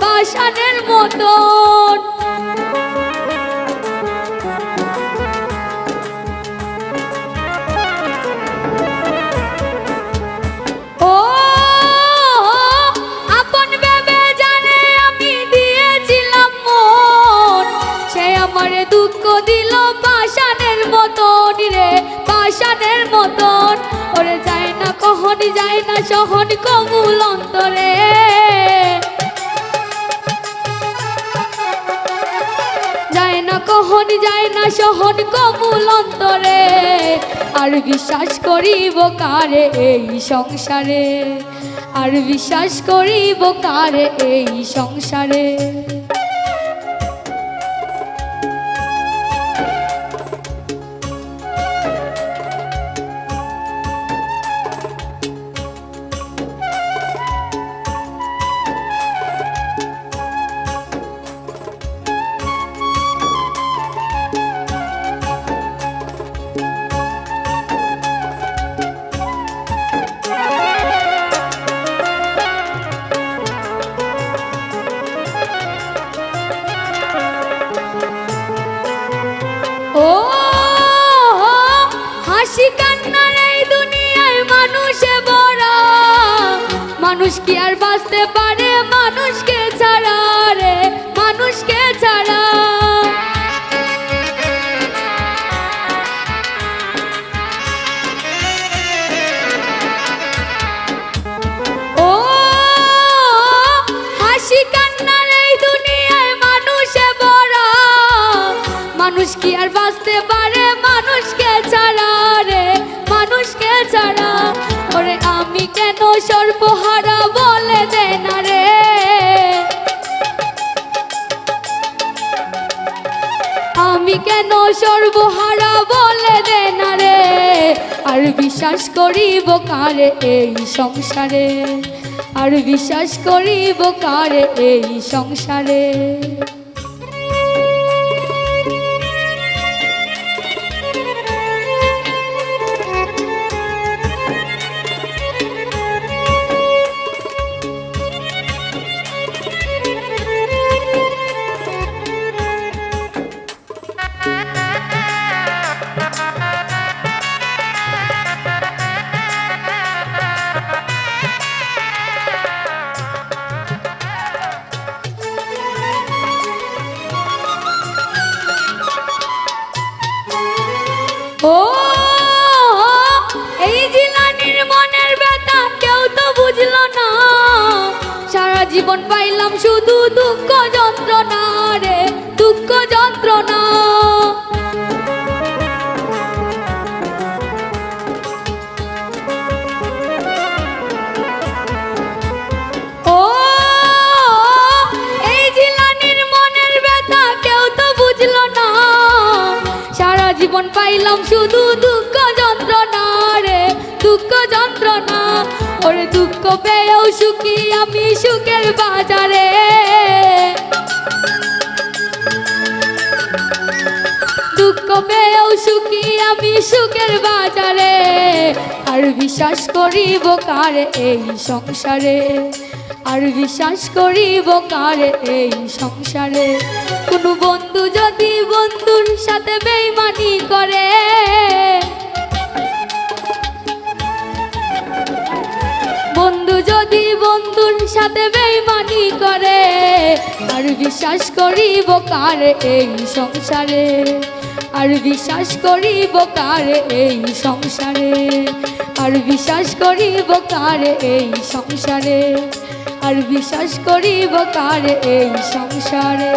পাষাণের মতন। সে আমারে দুঃখ দিল যায় না সহন কমুল অন্তরে। যায় না কখন যায় না সহন কমুল অন্তরে। আর বিশ্বাস করিব কারে এই সংসারে? আর বিশ্বাস করিব কারে এই সংসারে? মানুষ কি আর বাঁচতে পারে মানুষকে ছাড়া রে মানুষকে ছাড়া। মানুষ কি আর বাঁচতে আমি কেন সর্বহারা বলে দে না রে? আর বিশ্বাস করিব কারে এই সংসারে? আর বিশ্বাস করিব কারে এই সংসারে? জীবন পাইলাম শুধু দুঃখ যন্ত্রণা রে। দুঃখ যন্ত্রণা জীবন পাইলাম শুধু দুঃখ যন্ত্রণা রে, দুঃখ যন্ত্রণা। ওরে দুঃখ পেয়েও সুখী আমি সুখের বাজারে। দুঃখ পেয়েও সুখী আমি সুখের বাজারে। আর বিশ্বাস করিব কারে এই সংসারে? আর বিশ্বাস করিব কারে এই সংসারে? কোনো বন্ধু যদি বন্ধুর সাথে বেইমানি করে। বন্ধু যদি বন্ধুর সাথে বেইমানি করে, আর বিশ্বাস করিব কারে এই সংসারে? আর বিশ্বাস করিব কারে এই সংসারে? আর বিশ্বাস করিব কারে এই সংসারে? আর বিশ্বাস করিব কারে এই সংসারে?